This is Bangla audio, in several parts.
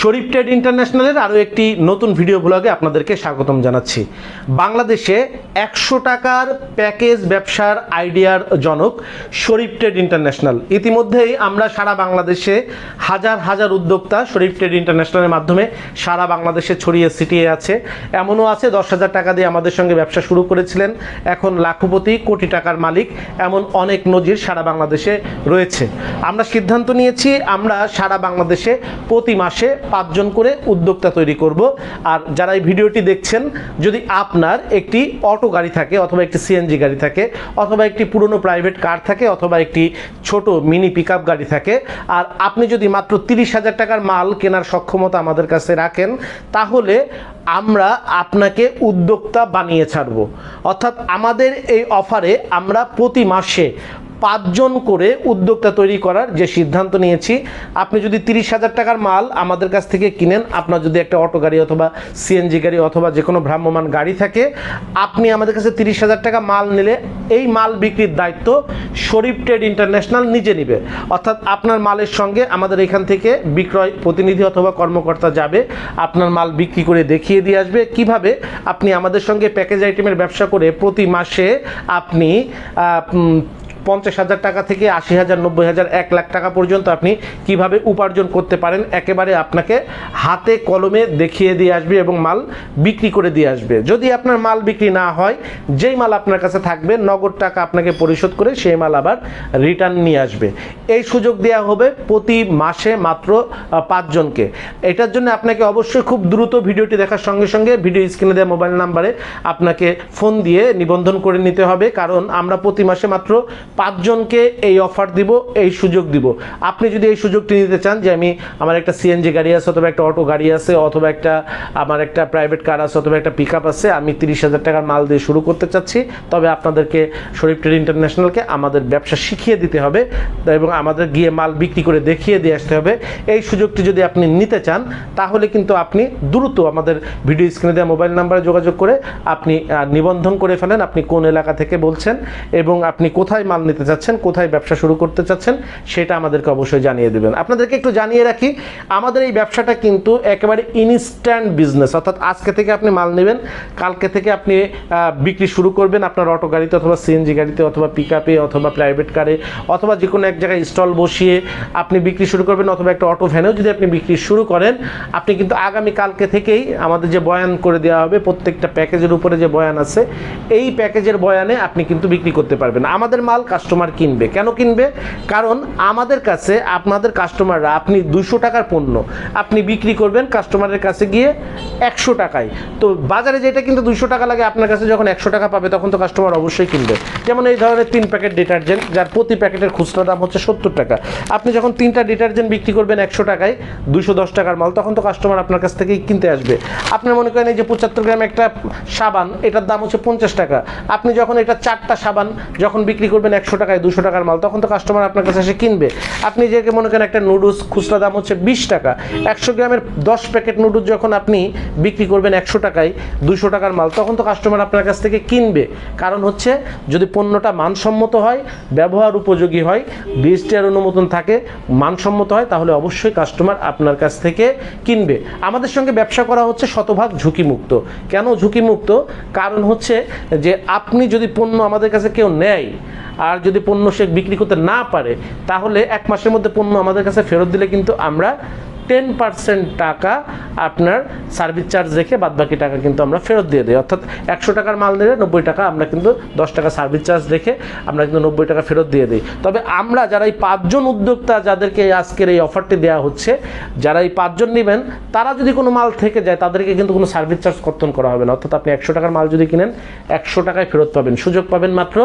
শরীফ ট্রেড ইন্টারন্যাশনালের আরও একটি নতুন ভিডিও ব্লগে আপনাদেরকে স্বাগতম জানাচ্ছি। বাংলাদেশে একশো টাকার প্যাকেজ ব্যবসার আইডিয়ার জনক শরীফ ট্রেড ইন্টারন্যাশনাল। ইতিমধ্যেই আমরা সারা বাংলাদেশে হাজার হাজার উদ্যোক্তা শরীফ ট্রেড ইন্টারন্যাশনালের মাধ্যমে সারা বাংলাদেশে ছড়িয়ে ছিটিয়ে আছে। এমনও আছে, দশ হাজার টাকা দিয়ে আমাদের সঙ্গে ব্যবসা শুরু করেছিলেন এখন লাখপতি, কোটি টাকার মালিক এমন অনেক নজির সারা বাংলাদেশে রয়েছে। আমরা সিদ্ধান্ত নিয়েছি, আমরা সারা বাংলাদেশে প্রতি মাসে পাঁচজন করে উদ্যোক্তা তৈরি করব। আর যারা এই ভিডিওটি দেখছেন, যদি আপনার একটি অটো গাড়ি থাকে অথবা একটি সিএনজি গাড়ি থাকে, অথবা একটি পুরনো প্রাইভেট কার থাকে অথবা একটি ছোট মিনি পিক গাড়ি থাকে, আর আপনি যদি মাত্র তিরিশ হাজার টাকার মাল কেনার সক্ষমতা আমাদের কাছে রাখেন, তাহলে আমরা আপনাকে উদ্যোক্তা বানিয়ে ছাড়ব। অর্থাৎ আমাদের এই অফারে আমরা প্রতি মাসে পাঁচজন করে উদ্যোক্তা তৈরি করার যে সিদ্ধান্ত নিয়েছি, আপনি যদি তিরিশ হাজার টাকার মাল আমাদের কাছ থেকে কিনেন, আপনার যদি একটা অটো গাড়ি অথবা সিএনজি গাড়ি অথবা যে কোনো ভ্রাম্যমান গাড়ি থাকে, আপনি আমাদের কাছে তিরিশ হাজার টাকা মাল নিলে এই মাল বিক্রির দায়িত্ব শরীফ ট্রেড ইন্টারন্যাশনাল নিজে নিবে। অর্থাৎ আপনার মালের সঙ্গে আমাদের এখান থেকে বিক্রয় প্রতিনিধি অথবা কর্মকর্তা যাবে, আপনার মাল বিক্রি করে দেখিয়ে দিয়ে আসবে। কীভাবে? আপনি আমাদের সঙ্গে প্যাকেজ আইটেমের ব্যবসা করে প্রতি মাসে আপনি পঞ্চাশ হাজার টাকা থেকে আশি হাজার, নব্বই হাজার, এক লাখ টাকা পর্যন্ত আপনি কীভাবে উপার্জন করতে পারেন, একেবারে আপনাকে হাতে কলমে দেখিয়ে দিয়ে আসবে এবং মাল বিক্রি করে দিয়ে আসবে। যদি আপনার মাল বিক্রি না হয়, যেই মাল আপনার কাছে থাকবে, নগদ টাকা আপনাকে পরিশোধ করে সেই মাল আবার রিটার্ন নিয়ে আসবে। এই সুযোগ দেওয়া হবে প্রতি মাসে মাত্র পাঁচজনকে। এটার জন্য আপনাকে অবশ্যই খুব দ্রুত ভিডিওটি দেখার সঙ্গে সঙ্গে ভিডিও স্ক্রিনে দেওয়া মোবাইল নাম্বারে আপনাকে ফোন দিয়ে নিবন্ধন করে নিতে হবে, কারণ আমরা প্রতি মাসে মাত্র পাঁচজনকে এই অফার দিব, এই সুযোগ দিব। আপনি যদি এই সুযোগটি নিতে চান যে আমি আমার একটা সিএনজি গাড়ি আছে অথবা একটা অটো গাড়ি আছে অথবা একটা, আমার একটা প্রাইভেট কার আছে অথবা একটা পিক আছে, আমি তিরিশ হাজার টাকার মাল দিয়ে শুরু করতে চাচ্ছি, তবে আপনাদেরকে শরীফ ট্রেড ইন্টারন্যাশনালকে আমাদের ব্যবসা শিখিয়ে দিতে হবে এবং আমাদের গিয়ে মাল বিক্রি করে দেখিয়ে দিয়ে আসতে হবে। এই সুযোগটি যদি আপনি নিতে চান, তাহলে কিন্তু আপনি দ্রুত আমাদের ভিডিও স্ক্রিনে দেওয়া মোবাইল নাম্বারে যোগাযোগ করে আপনি নিবন্ধন করে ফেলেন, আপনি কোন এলাকা থেকে বলছেন এবং আপনি কোথায় মাল নিতে চাচ্ছেন, কোথায় ব্যবসা শুরু করতে চাচ্ছেন, সেটা আমাদেরকে অবশ্যই জানিয়ে দেবেন। আপনাদেরকে একটু জানিয়ে রাখি, আমাদের এই ব্যবসাটা কিন্তু একেবারে ইনস্ট্যান্ট বিজনেস অর্থাৎ আজকে থেকে আপনি মাল নেবেন, কালকে থেকে আপনি বিক্রি শুরু করবেন আপনার অটো গাড়িতে অথবা সিএনজি গাড়িতে অথবা পিক আপে অথবা প্রাইভেট কারে অথবা যে কোনো এক জায়গায় স্টল বসিয়ে আপনি বিক্রি শুরু করবেন অথবা একটা অটো ভ্যানেও যদি আপনি বিক্রি শুরু করেন, আপনি কিন্তু আগামী কালকে থেকেই আমাদের যে বয়ান করে দেওয়া হবে, প্রত্যেকটা প্যাকেজের উপরে যে বয়ান আছে, এই প্যাকেজের বয়ানে আপনি কিন্তু বিক্রি করতে পারবেন। আমাদের মাল কাস্টমার কিনবে। কেন কিনবে? কারণ আমাদের কাছে, আপনাদের কাস্টমাররা আপনি দুশো টাকার পণ্য, আপনি বিক্রি করবেন কাস্টমারের কাছে গিয়ে একশো টাকায়। তো বাজারে যেটা কিন্তু দুশো টাকা লাগে, আপনার কাছে যখন একশো টাকা পাবে, তখন তো কাস্টমার অবশ্যই কিনবে। যেমন এই ধরনের তিন প্যাকেট ডিটারজেন্ট যার প্রতি প্যাকেটের খুচরা দাম হচ্ছে সত্তর টাকা। আপনি যখন তিনটা ডিটারজেন্ট বিক্রি করবেন একশো টাকায় দুশো দশ টাকার মাল, তখন তো কাস্টমার আপনার কাছ থেকেই কিনতে আসবে। আপনার মনে করেন এই যে পঁচাত্তর গ্রাম একটা সাবান, এটার দাম হচ্ছে পঞ্চাশ টাকা। আপনি যখন এটা চারটা সাবান যখন বিক্রি করবেন টাকায়, দুশো টাকার মাল, তখন তো কাস্টমার আপনার কাছে এসে কিনবে। আপনি যে মনে করেন একটা নুডলস খুচরা দাম হচ্ছে বিশ টাকা, একশো গ্রামের দশ প্যাকেট নুডলস যখন আপনি বিক্রি করবেন একশো টাকায়, দুশো টাকার মাল, তখন তো কাস্টমার আপনার কাছ থেকে কিনবে। কারণ হচ্ছে, যদি পণ্যটা মানসম্মত হয়, ব্যবহার উপযোগী হয় বিএসটিআর অনুমোদন থাকে, মানসম্মত হয়, তাহলে অবশ্যই কাস্টমার আপনার কাছ থেকে কিনবে। আমাদের সঙ্গে ব্যবসা করা হচ্ছে শতভাগ ঝুঁকিমুক্ত। কেন ঝুঁকিমুক্ত? কারণ হচ্ছে যে আপনি যদি পণ্য আমাদের কাছে কেউ নেয় আর যদি পণ্য সে বিক্রি করতে না পারে, তাহলে এক মাসের মধ্যে পণ্য আমাদের কাছে ফেরত দিলে কিন্তু আমরা টেন পার্সেন্ট টাকা আপনার সার্ভিস চার্জ রেখে বাদবাকি টাকা কিন্তু আমরা ফেরত দিয়ে দিই। অর্থাৎ একশো টাকার মাল নিলে নব্বই টাকা, আমরা কিন্তু দশ টাকা সার্ভিস চার্জ রেখে আমরা কিন্তু নব্বই টাকা ফেরত দিয়ে দিই। তবে আমরা যারা এই পাঁচজন উদ্যোক্তা যাদেরকে আজকের এই অফারটি দেওয়া হচ্ছে, যারা এই পাঁচজন নেবেন, তারা যদি কোনো মাল থেকে যায়, তাদেরকে কিন্তু কোনো সার্ভিস চার্জ কর্তন করা হবে না। অর্থাৎ আপনি একশো টাকার মাল যদি কিনেন, একশো টাকায় ফেরত পাবেন। সুযোগ পাবেন মাত্র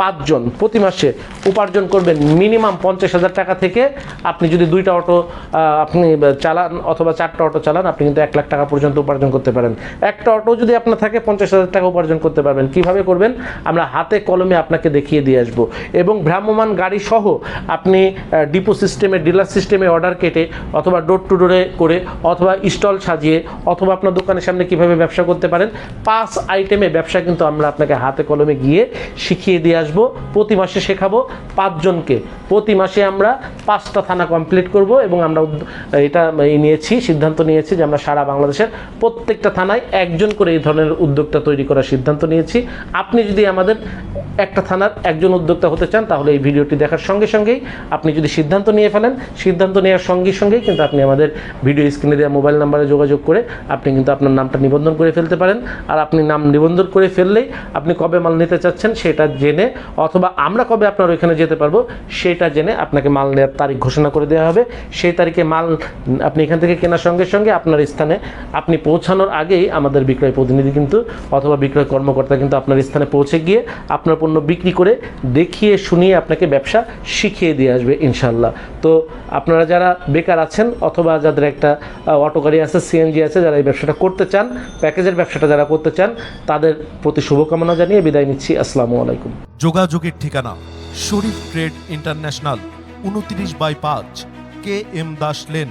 পাঁচজন প্রতি মাসে উপার্জন করবেন মিনিমাম পঞ্চাশ হাজার টাকা থেকে। আপনি যদি দুইটা অটো আপনি চালান অথবা চারটা অটো চালান, আপনি কিন্তু এক লাখ টাকা পর্যন্ত উপার্জন করতে পারেন। একটা অটো যদি আপনার থাকে, পঞ্চাশ হাজার টাকা উপার্জন করতে পারবেন। কীভাবে করবেন? আমরা হাতে কলমে আপনাকে দেখিয়ে দিয়ে আসব। এবং ভ্রাম্যমান গাড়ি সহ আপনি ডিপো সিস্টেমে, ডিলার সিস্টেমে অর্ডার কেটে অথবা ডোর টু ডোরে করে অথবা স্টল সাজিয়ে অথবা আপনার দোকানের সামনে কীভাবে ব্যবসা করতে পারেন, পাঁচ আইটেমে ব্যবসা কিন্তু আমরা আপনাকে হাতে কলমে গিয়ে শিখিয়ে দিয়ে আসব। প্রতি মাসে শেখাবো পাঁচজনকে। প্রতি মাসে আমরা পাঁচটা থানা কমপ্লিট করব এবং আমরা এটা এই নিয়েছি, সিদ্ধান্ত নিয়েছি যে আমরা সারা বাংলাদেশের প্রত্যেকটা থানায় একজন করে এই ধরনের উদ্যোক্তা তৈরি করার সিদ্ধান্ত নিয়েছি। আপনি যদি আমাদের একটা থানার একজন উদ্যোক্তা হতে চান, তাহলে এই ভিডিওটি দেখার সঙ্গে সঙ্গেই আপনি যদি সিদ্ধান্ত নিয়ে ফেলেন, সিদ্ধান্ত নেওয়ার সঙ্গে সঙ্গেই কিন্তু আপনি আমাদের ভিডিও স্ক্রিনে দেওয়া মোবাইল নাম্বারে যোগাযোগ করে আপনি কিন্তু আপনার নামটা নিবন্ধন করে ফেলতে পারেন। আর আপনি নাম নিবন্ধন করে ফেললেই আপনি কবে মাল নিতে চাচ্ছেন সেটা জেনে, অথবা আমরা কবে আপনার ওইখানে যেতে পারব, সেটা জেনে আপনাকে মাল নেওয়ার তারিখ ঘোষণা করে দেওয়া হবে। সেই তারিখে মাল আপনি এখান থেকে কেনার সঙ্গে সঙ্গে আপনার স্থানে আপনি পৌঁছানোর আগেই আমাদের বিক্রয় প্রতিনিধি কিন্তু অথবা বিক্রয় কর্মকর্তা কিন্তু আপনার স্থানে পৌঁছে গিয়ে আপনার পণ্য বিক্রি করে দেখিয়ে, শুনিয়ে আপনাকে ব্যবসা শিখিয়ে দিয়ে আসবে ইনশাল্লাহ তো আপনারা যারা বেকার আছেন অথবা যাদের একটা অটো গাড়ি আছে সিএনজি আছে, যারা এই ব্যবসাটা করতে চান, প্যাকেজের ব্যবসাটা যারা করতে চান, তাদের প্রতি শুভকামনা জানিয়ে বিদায় নিচ্ছি। আসসালামু আলাইকুম। যোগাযোগের ঠিকানা শরীফ ট্রেড ইন্টারন্যাশনাল, উনত্রিশ বাই পাঁচ, K M Das lane.